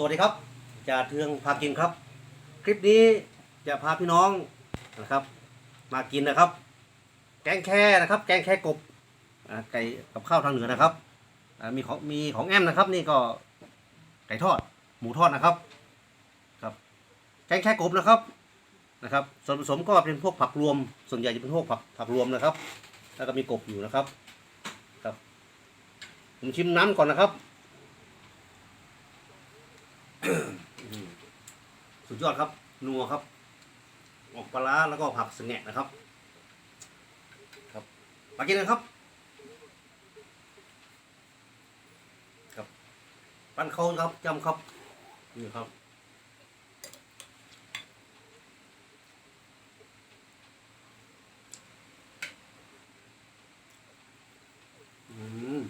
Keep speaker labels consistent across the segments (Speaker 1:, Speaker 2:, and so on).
Speaker 1: สวัสดีครับจ่าเทืองพากินครับ คลิปนี้จะพาพี่น้องนะครับ มากินนะครับ แกงแค่นะครับ แกงแค่กบไก่กับข้าวทางเหนือนะครับมีของมีของแอมนะครับ นี่ก็ไก่ทอด หมูทอดนะครับครับ แกงแค่กบนะครับนะครับ ส่วนผสมก็เป็นพวกผักรวม ส่วนใหญ่จะเป็นพวกผักผักรวมนะครับ แล้วก็มีกบอยู่นะครับครับผมชิมน้ำก่อนนะครับ สุดยอดครับ นัวครับ ออกปลาร้าแล้วก็ผักสะแงะนะครับ ครับมากินกันครับ ครับ ปั้นเขาครับจำครับ นี่ครับอืม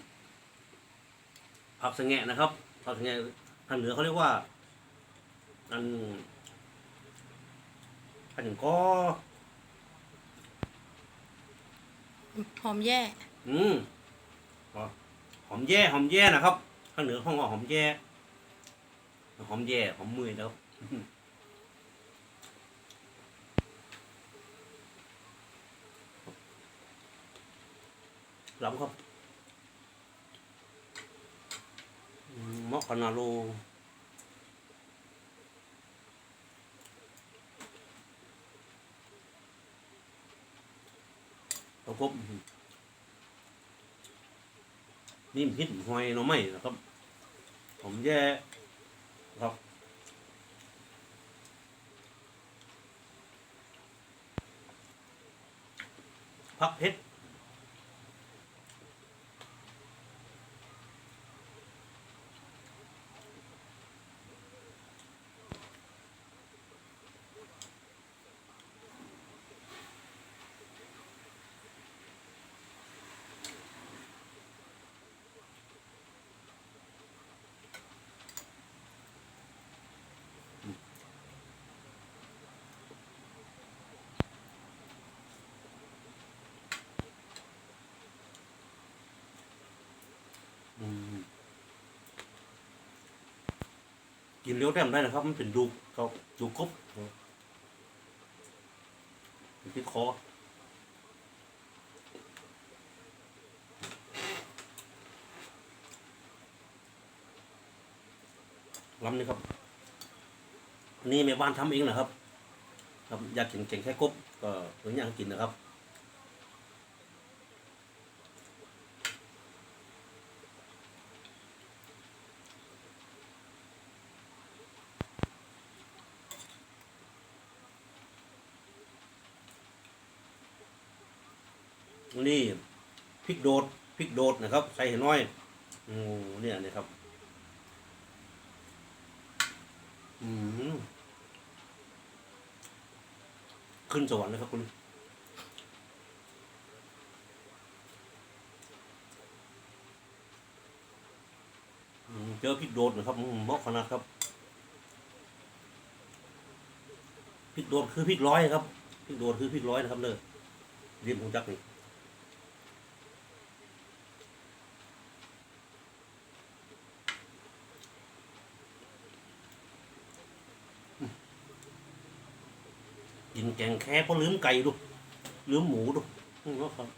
Speaker 1: ผักสะแงะนะครับผักสะแงะ ทางเหนือเขาเรียกว่า อัน อันหนึ่งก็
Speaker 2: หอมแย่
Speaker 1: อืมอ๋อหอมแย่หอมแย่นะครับข้างเหนือห้องว่าหอมแย่หอมแย่หอมมือนะครับอื้อหือล้ำครับอืมมะขนาโลประ กบนี่พิษหอยหน่อไม้นะครับ ผมแย่ครับพักเพชรอืม กินเลี้ยวแต้มได้นะครับ มันเป็นดูเขาดูครบเป็นที่คอลำนี่ครับ นี่แม่บ้านทำเองนะครับ ครับอยากกินเก่งแค่กบก็ถึงอย่ากกินนะครับ นี่พริกโดดพริกโดดนะครับ ใส่ให้น้อยโอ้เนี่ยนะครับ อืมขึ้นสวรรค์นะครับคุณเจอพริกโดดนะครับมเหมาะขนาดครับพริกโดดคือพริกร้อยครับพริกโดดคือพริกร้อยนะครับเลยเรียนของจักนี่ กินแกงแค่เพราะลืมไก่ดูลืมหมูดูอืมก็ครับ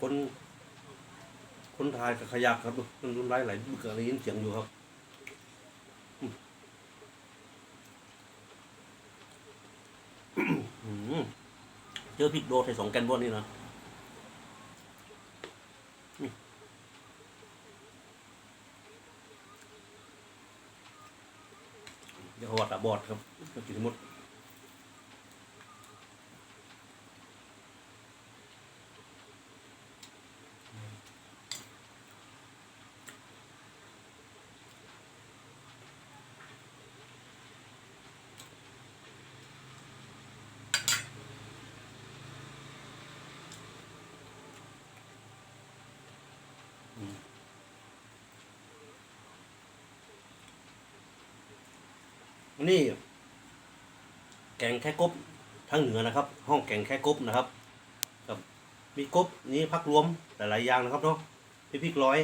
Speaker 1: คน คนทายกับขยักครับดูมันรุนไร้ไหลเกิดอะไรยินเสียงอยู่ครับเจอพริกโดดใส่สองแกนบนนี่นะ เดี๋ยวหอดอะบอดครับก็กินหมด นี่ แกงแค่กบทางเหนือนะครับ ห้องแกงแค่กบนะครับกับมีกบนี่พักรวมหลายๆอย่างนะครับเนาะมีพริกร้อย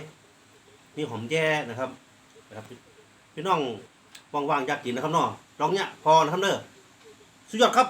Speaker 1: มีหอมแย่นะครับนะครับ พี่น้องว่างๆอยากกินนะครับเนาะลองเนี้ยพอนะครับเนอะสุดยอดครับ